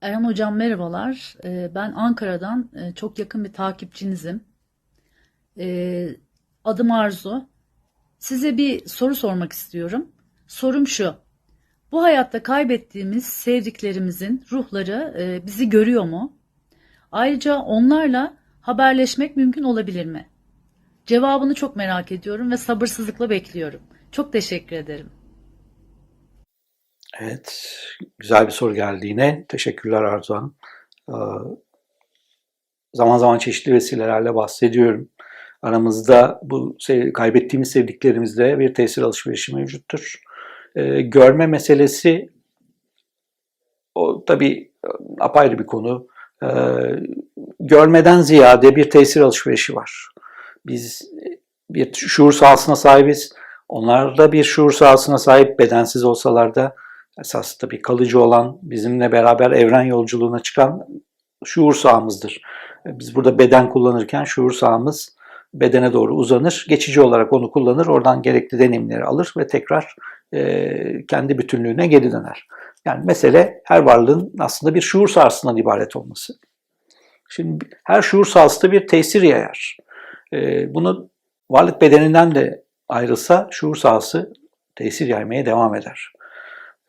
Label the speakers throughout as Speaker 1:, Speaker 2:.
Speaker 1: Erhan Hocam merhabalar. Ee, Ben Ankara'dan e, çok yakın bir takipçinizim. Ee, Adım Arzu. Size bir soru sormak istiyorum. Sorum şu. Bu hayatta kaybettiğimiz sevdiklerimizin ruhları e, bizi görüyor mu? Ayrıca onlarla haberleşmek mümkün olabilir mi? Cevabını çok merak ediyorum ve sabırsızlıkla bekliyorum. Çok teşekkür ederim.
Speaker 2: Evet, güzel bir soru geldi yine. Teşekkürler Arzu Hanım. Ee, Zaman zaman çeşitli vesilelerle bahsediyorum. Aramızda bu kaybettiğimiz sevdiklerimizle bir tesir alışverişi mevcuttur. Ee, Görme meselesi o tabii e, apayrı bir konu. Ee, Görmeden ziyade bir tesir alışverişi var. Biz bir şuur sahasına sahibiz. Onlar da bir şuur sahasına sahip bedensiz olsalar da esas tabii kalıcı olan bizimle beraber evren yolculuğuna çıkan şuur sahamızdır. Biz burada beden kullanırken şuur sahamız bedene doğru uzanır. Geçici olarak onu kullanır. Oradan gerekli deneyimleri alır ve tekrar e, kendi bütünlüğüne geri döner. Yani mesele her varlığın aslında bir şuur sahasından ibaret olması. Şimdi her şuur sahası da bir tesir yayar. E, bunu varlık bedeninden de ayrılsa şuur sahası tesir yaymaya devam eder.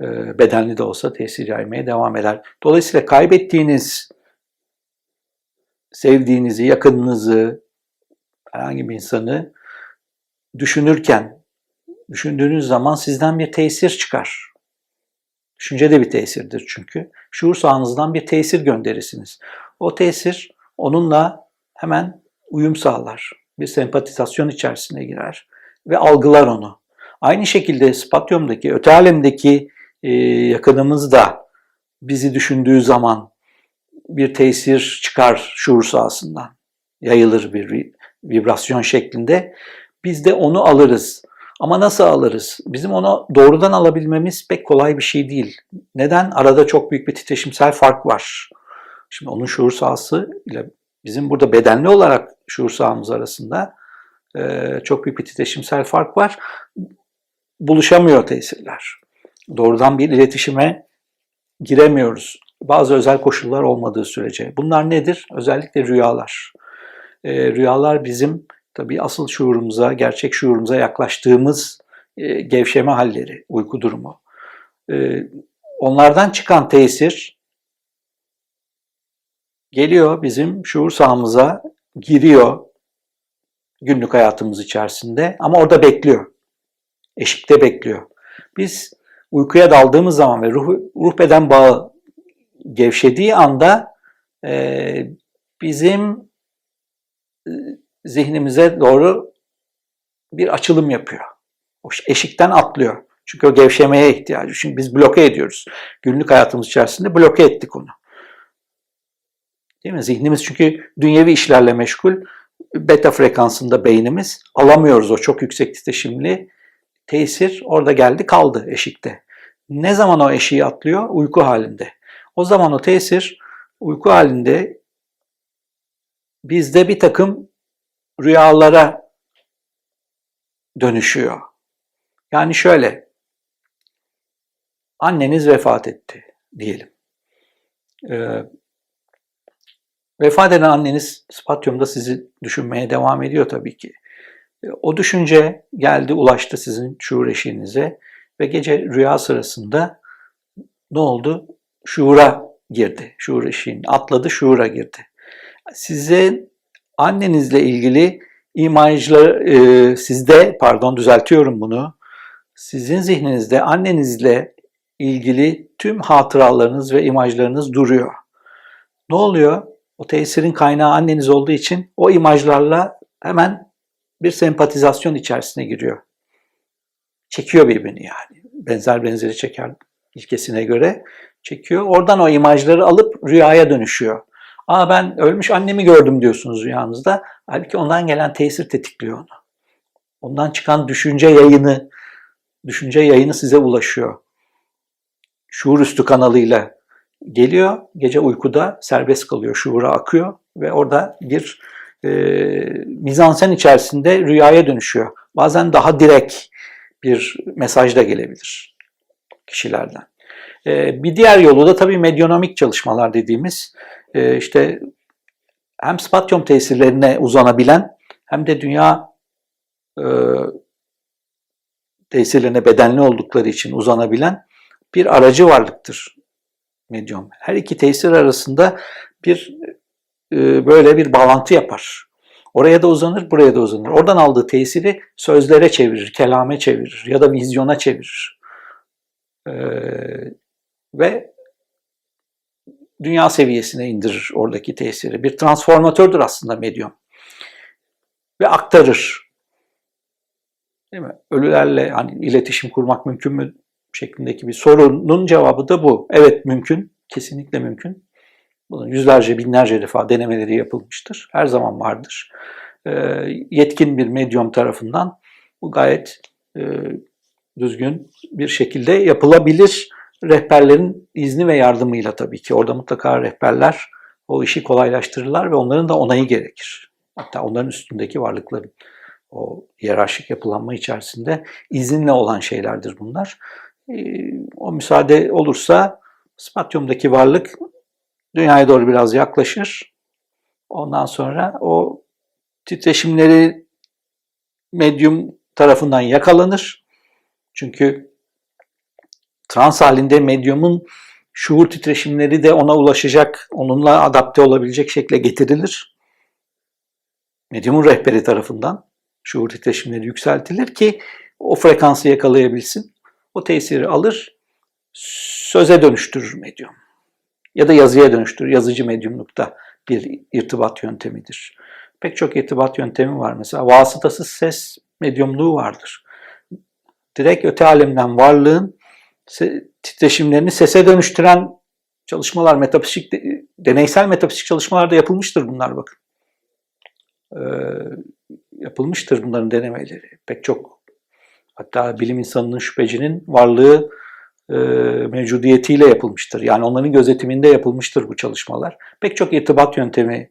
Speaker 2: E, bedenli de olsa tesir yaymaya devam eder. Dolayısıyla kaybettiğiniz sevdiğinizi, yakınınızı, herhangi bir insanı düşünürken, düşündüğünüz zaman sizden bir tesir çıkar. Düşünce de bir tesirdir çünkü. Şuur sahanızdan bir tesir gönderirsiniz. O tesir onunla hemen uyum sağlar. Bir sempatizasyon içerisine girer ve algılar onu. Aynı şekilde spatyumdaki, öte alemdeki e, yakınımız da bizi düşündüğü zaman bir tesir çıkar şuur sahasından. Yayılır bir vi- vibrasyon şeklinde. Biz de onu alırız. Ama nasıl alırız? Bizim onu doğrudan alabilmemiz pek kolay bir şey değil. Neden? Arada çok büyük bir titreşimsel fark var. Şimdi onun şuur sahası ile bizim burada bedenli olarak şuur sahamız arasında e, çok büyük bir titreşimsel fark var. Buluşamıyor tesirler. Doğrudan bir iletişime giremiyoruz. Bazı özel koşullar olmadığı sürece. Bunlar nedir? Özellikle rüyalar. E, rüyalar bizim tabii asıl şuurumuza, gerçek şuurumuza yaklaştığımız e, gevşeme halleri, uyku durumu. E, onlardan çıkan tesir geliyor bizim şuur sahamıza, giriyor günlük hayatımız içerisinde ama orada bekliyor. Eşikte bekliyor. Biz uykuya daldığımız zaman ve ruh, ruh beden bağı gevşediği anda e, bizim e, zihnimize doğru bir açılım yapıyor. O eşikten atlıyor. Çünkü o gevşemeye ihtiyacı. Çünkü biz bloke ediyoruz. Günlük hayatımız içerisinde bloke ettik onu. Değil mi? Zihnimiz çünkü dünyevi işlerle meşgul. Beta frekansında beynimiz. Alamıyoruz o çok yüksek titreşimli tesir. Orada geldi kaldı eşikte. Ne zaman o eşiği atlıyor? Uyku halinde. O zaman o tesir uyku halinde bizde bir takım rüyalara dönüşüyor. Yani şöyle, anneniz vefat etti diyelim. Ee, vefat eden anneniz spatyumda sizi düşünmeye devam ediyor tabii ki. Ee, O düşünce geldi, ulaştı sizin şuur eşiğinize ve gece rüya sırasında ne oldu? Şuura girdi. Şuur eşiğini atladı, şuura girdi. Size annenizle ilgili imajlar e, sizde pardon düzeltiyorum bunu. Sizin zihninizde annenizle ilgili tüm hatıralarınız ve imajlarınız duruyor. Ne oluyor? O tesirin kaynağı anneniz olduğu için o imajlarla hemen bir sempatizasyon içerisine giriyor. Çekiyor birbirini yani. Benzer benzeri çeker ilkesine göre çekiyor. Oradan o imajları alıp rüyaya dönüşüyor. Aa ben ölmüş annemi gördüm diyorsunuz rüyanızda. Halbuki ondan gelen tesir tetikliyor onu. Ondan çıkan düşünce yayını, düşünce yayını size ulaşıyor. Şuur üstü kanalıyla geliyor. Gece uykuda serbest kalıyor, şuura akıyor ve orada bir e, mizansen içerisinde rüyaya dönüşüyor. Bazen daha direkt bir mesaj da gelebilir kişilerden. E, bir diğer yolu da tabii medyonomik çalışmalar dediğimiz e, işte hem spatyum tesirlerine uzanabilen hem de dünya e, tesirlerine bedenli oldukları için uzanabilen bir aracı varlıktır medyum. Her iki tesir arasında bir e, böyle bir bağlantı yapar. Oraya da uzanır, buraya da uzanır. Oradan aldığı tesiri sözlere çevirir, kelame çevirir ya da vizyona çevirir. Ee, ve dünya seviyesine indirir oradaki tesiri. Bir transformatördür aslında medyum. Ve aktarır. Değil mi? Ölülerle hani iletişim kurmak mümkün mü şeklindeki bir sorunun cevabı da bu. Evet mümkün, kesinlikle mümkün. Bunun yüzlerce, binlerce defa denemeleri yapılmıştır. Her zaman vardır. E, yetkin bir medyum tarafından bu gayet e, düzgün bir şekilde yapılabilir. Rehberlerin izni ve yardımıyla tabii ki. Orada mutlaka rehberler o işi kolaylaştırırlar ve onların da onayı gerekir. Hatta onların üstündeki varlıkların o hiyerarşik yapılanma içerisinde izinle olan şeylerdir bunlar. E, o müsaade olursa spatyumdaki varlık dünyaya doğru biraz yaklaşır. Ondan sonra o titreşimleri medyum tarafından yakalanır. Çünkü trans halinde medyumun şuur titreşimleri de ona ulaşacak, onunla adapte olabilecek şekle getirilir. Medyumun rehberi tarafından şuur titreşimleri yükseltilir ki o frekansı yakalayabilsin. O tesiri alır, söze dönüştürür medyum ya da yazıya dönüştür. Yazıcı medyumlukta bir irtibat yöntemidir. Pek çok irtibat yöntemi var. Mesela vasıtasız ses medyumluğu vardır. Direkt öte alemden varlığın titreşimlerini sese dönüştüren çalışmalar, metafizik, deneysel metafizik çalışmalarda yapılmıştır bunlar bakın. Ee, yapılmıştır bunların denemeleri. Pek çok hatta bilim insanının şüphecinin varlığı mevcudiyetiyle yapılmıştır. Yani onların gözetiminde yapılmıştır bu çalışmalar. Pek çok irtibat yöntemi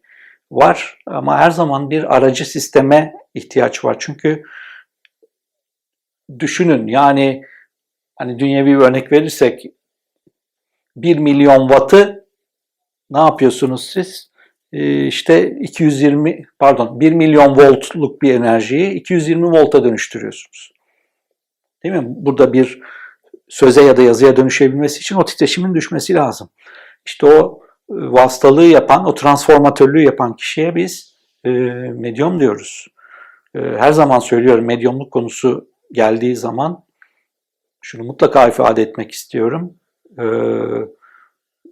Speaker 2: var ama her zaman bir aracı sisteme ihtiyaç var. Çünkü düşünün yani hani dünyevi bir örnek verirsek 1 milyon wattı ne yapıyorsunuz siz? Ee, işte 220 pardon 1 milyon voltluk bir enerjiyi 220 volta dönüştürüyorsunuz. Değil mi? Burada bir söze ya da yazıya dönüşebilmesi için o titreşimin düşmesi lazım. İşte o e, vasıtalığı yapan, o transformatörlüğü yapan kişiye biz e, medyum diyoruz. E, her zaman söylüyorum medyumluk konusu geldiği zaman şunu mutlaka ifade etmek istiyorum. E,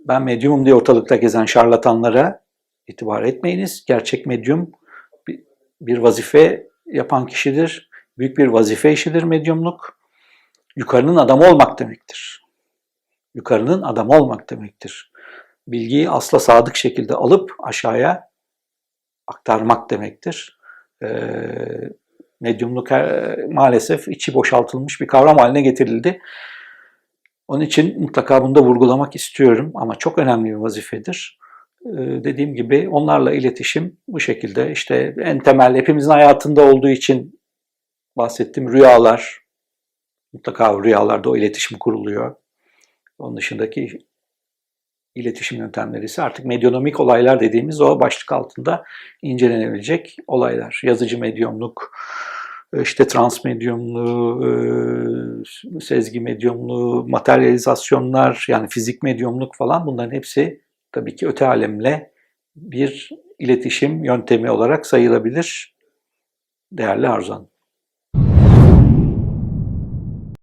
Speaker 2: ben medyumum diye ortalıkta gezen şarlatanlara itibar etmeyiniz. Gerçek medyum bir, bir vazife yapan kişidir. Büyük bir vazife işidir medyumluk yukarının adamı olmak demektir. Yukarının adamı olmak demektir. Bilgiyi asla sadık şekilde alıp aşağıya aktarmak demektir. E, medyumluk e, maalesef içi boşaltılmış bir kavram haline getirildi. Onun için mutlaka bunu da vurgulamak istiyorum ama çok önemli bir vazifedir. Ee, dediğim gibi onlarla iletişim bu şekilde işte en temel hepimizin hayatında olduğu için bahsettiğim rüyalar, Mutlaka rüyalarda o iletişim kuruluyor. Onun dışındaki iletişim yöntemleri ise artık medyonomik olaylar dediğimiz o başlık altında incelenebilecek olaylar. Yazıcı medyumluk, işte trans medyumluğu, e, sezgi medyumluğu, materyalizasyonlar yani fizik medyumluk falan bunların hepsi tabii ki öte alemle bir iletişim yöntemi olarak sayılabilir değerli Arzan.